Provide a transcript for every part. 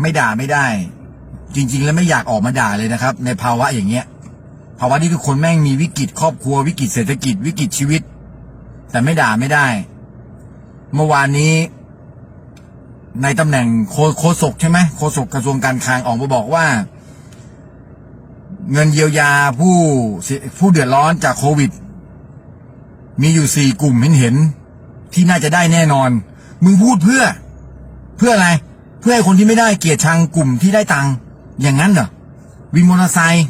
ไม่ด่าไม่ได้ จริง ๆ แล้วไม่อยากออกมาด่าเลยนะครับ ในภาวะอย่างเงี้ย ภาวะที่ทุกคนแม่งมีวิกฤตครอบครัววิกฤตเศรษฐกิจวิกฤตชีวิต แต่ไม่ด่าไม่ได้ เมื่อวานนี้ ในตำแหน่งโคโคศกใช่ไหมโคศกกระทรวงการคลังออกมาบอกว่า เงินเยียวยาผู้ผู้เดือดร้อนจากโควิด มีอยู่สี่กลุ่มเห็นเห็นที่น่าจะได้แน่นอน มึงพูดเพื่อ เพื่ออะไร พื่อให้คนที่ไม่ได้เกียรติชังกลุ่มที่ได้ตังค์อย่างนั้นเหรอวินมอเตอร์ไซค์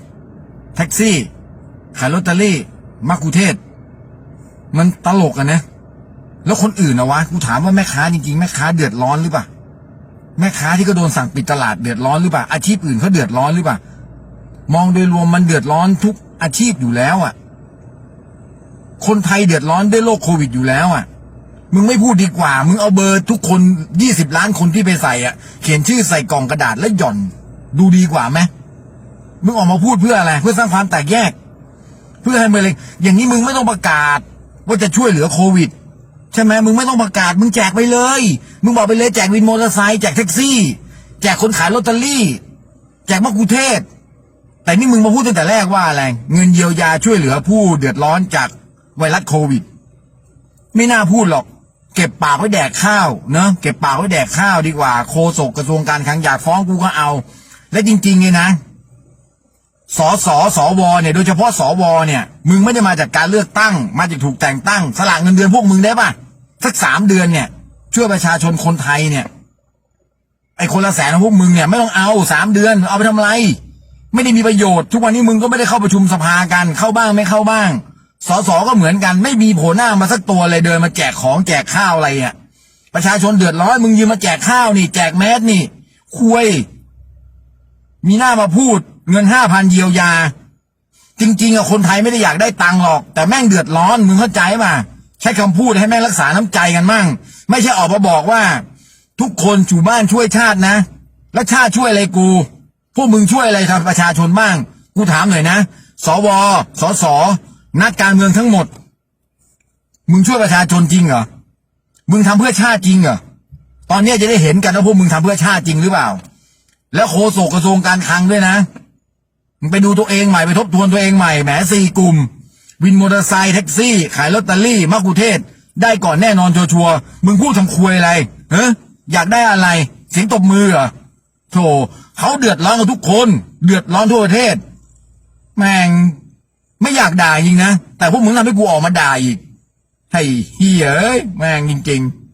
แท็กซี่ ขายลอตเตอรี่มักคุเทศ มันตลกอะนะ แล้วคนอื่นนะวะกูถามว่าแม่ค้าจริงๆ แม่ค้าเดือดร้อนหรือเปล่าแม่ค้าที่ก็โดนสั่งปิดตลาดเดือดร้อนหรือเปล่าอาชีพอื่นเขาเดือดร้อนหรือเปล่ามองโดยรวมมันเดือดร้อนทุกอาชีพอยู่แล้วอะคนไทยเดือดร้อนด้วยโรคโควิดอยู่แล้วอะ มึงไม่พูดดีกว่า มึงเอาเบอร์ทุกคนยี่สิบล้านคนที่ไปใส่อะเขียนชื่อใส่กล่องกระดาษแล้วหย่อน ดูดีกว่าไหมมึงออกมาพูดเพื่ออะไร เพื่อสร้างความแตกแยก เพื่อให้เมืองอย่างนี้มึงไม่ต้องประกาศ ว่าจะช่วยเหลือโควิด ใช่ไหมมึงไม่ต้องประกาศ มึงแจกไปเลย มึงบอกไปเลยแจกวินมอเตอร์ไซค์แจกแท็กซี่ แจกคนขายลอตเตอรี่ แจกมะกุเทศ แต่นี่มึงมาพูดตั้งแต่แรกว่าอะไรเงินเยียวยาช่วยเหลือผู้เดือดร้อนจากไวรัสโควิด ไม่น่าพูดหรอก เก็บปากไว้แดกข้าวเนอะเก็บปากไว้แดกข้าวดีกว่า โคศกกระทรวงการคลังอยากฟ้องกูก็เอา และจริงๆเนี่ยนะสสสวเนี่ยโดยเฉพาะสวเนี่ย มึงไม่ได้มาจากการเลือกตั้ง มาจากถูกแต่งตั้ง สละเงินเดือนพวกมึงได้ป่ะสักสามเดือนเนี่ยช่วยประชาชนคนไทยเนี่ยไอคนละแสนของพวกมึงเนี่ยไม่ต้องเอาสามเดือน เอาไปทำอะไร ไม่ได้มีประโยชน์ ทุกวันนี้มึงก็ไม่ได้เข้าประชุมสภากันเข้าบ้างไม่เข้าบ้าง สสก็เหมือนกัน ไม่มีโผล่หน้ามาสักตัวเลยเดินมาแจกของแจกข้าวอะไรอะ ประชาชนเดือดร้อนมึงยืนมาแจกข้าวนี่แจกแมสนี่ คุย มีหน้ามาพูด เงินห้าพันเยียวยา จริง ๆอะคนไทยไม่ได้อยากได้ตังค์หรอก แต่แม่งเดือดร้อนมึงเข้าใจป่ะใช้คำพูดให้แม่งรักษาน้ำใจกันมั่ง ไม่ใช่ออกมาบอกว่า ทุกคนอยู่บ้านช่วยชาตินะ แล้วชาติช่วยอะไรกู พวกมึงช่วยอะไรทำประชาชนบ้าง กูถามหน่อยนะ สว สส นักการเมืองทั้งหมด มึงช่วยประชาชนจริงเหรอ มึงทำเพื่อชาติจริงเหรอ ตอนนี้จะได้เห็นกันว่าพวกมึงทำเพื่อชาติจริงหรือเปล่า แล้วโฆษกกระทรวงการคลังด้วยนะ มึงไปดูตัวเองใหม่ไปทบทวนตัวเองใหม่ แหมสี่กลุ่ม วินมอเตอร์ไซค์แท็กซี่ ขายลอตเตอรี่มักคุเทศ ได้ก่อนแน่นอนชัวร์มึงพูดทำควยอะไร เฮ้อยากได้อะไร เสียงตบมือเหรอโธ่เขาเดือดร้อนกันทุกคน เดือดร้อนทั่วประเทศ แม่งากด่าจริงนะ แต่พวกมึงทำให้กูออกมาด่าอีกให้เฮียเอ้ยแม่งจริง ๆ